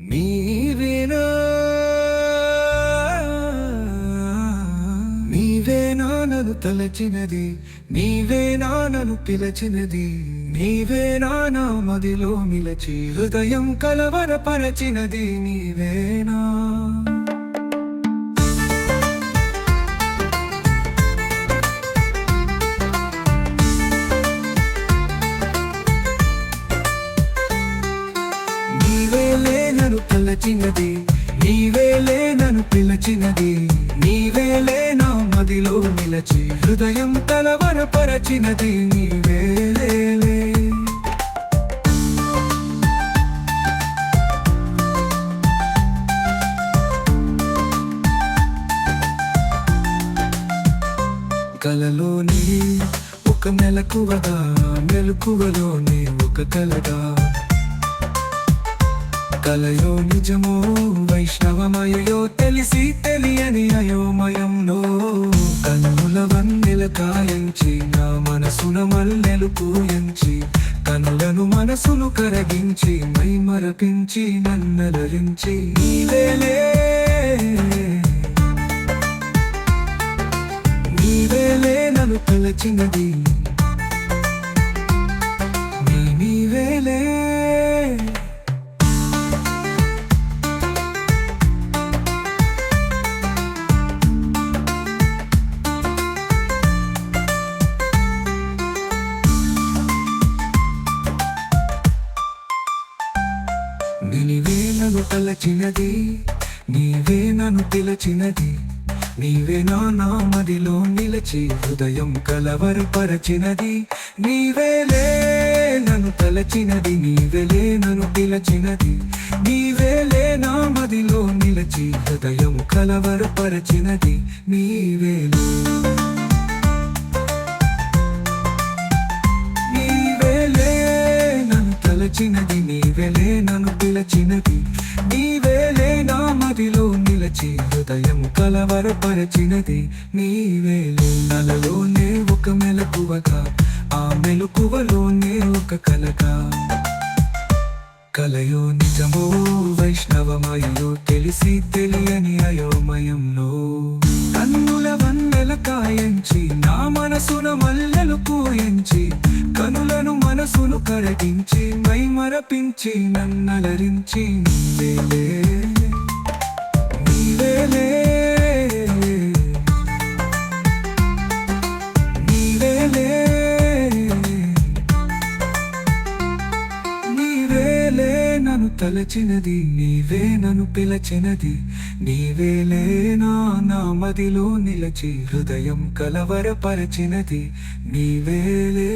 నీవేనా? నీవేనా నన్ను తలచినది? నీవేనా నన్ను పిలచినది? నీవేనా నా మదిలో మిలచి హృదయం కలవరపరచినది? నీవేనా? పిలచినది నీవేలే నన్ను పిలచినది నీవేలే నా మదిలో నిలచి హృదయం తలవరపరచినది నీవేలే కలలోని ఒక మెలకువగా మెలకువలోని ఒక కలగా. కలయో నిజమో వైష్ణవమయో తెలిసి తెలియని అయోమయంలో కన్నుల వన్నెల కాయంచి నా మనసున మల్లెలు పూయంచి కనులను మనసును కరగించి మై మరపించి నన్నలరించి. నీవేలే నీవేలే నన్ను పిలచినది నీవే నన్ను తలచినది నీవే నన్ను పిలచినది నీవే నా నామదిలో నిలచి హృదయం కలవరపరచినది. నీవేలే నన్ను తలచినది నీవేలే నన్ను పిలచినది నీవేలే నా మదిలో నిలచి హృదయం కలవరపరచినది. నీవేలే నీవేలే నన్ను తలచినది నీవేలే నన్ను పిలచినది నీవేలే నా మదిలో నిలచి హృదయం కలవరపరచినది. నీవేలే నలలోనే ఒక మెలకువగా ఆ మెలకువలోనే ఒక కలగా. కలయో నిజమో వైష్ణవమయో తెలిసి తెలియని అయోమయం మనసున మల్లెలు పూయించి కనులను మనసును కరగించి మై మరపించి నన్నలరించి నీవేలే నీవేలే నీవేలే నీవేలే నన్ను తలచినది నీవే నన్ను పిలచినది నీవేలే నా నా మదిలో నిలచి హృదయం కలవరపరచినది. నీవేలే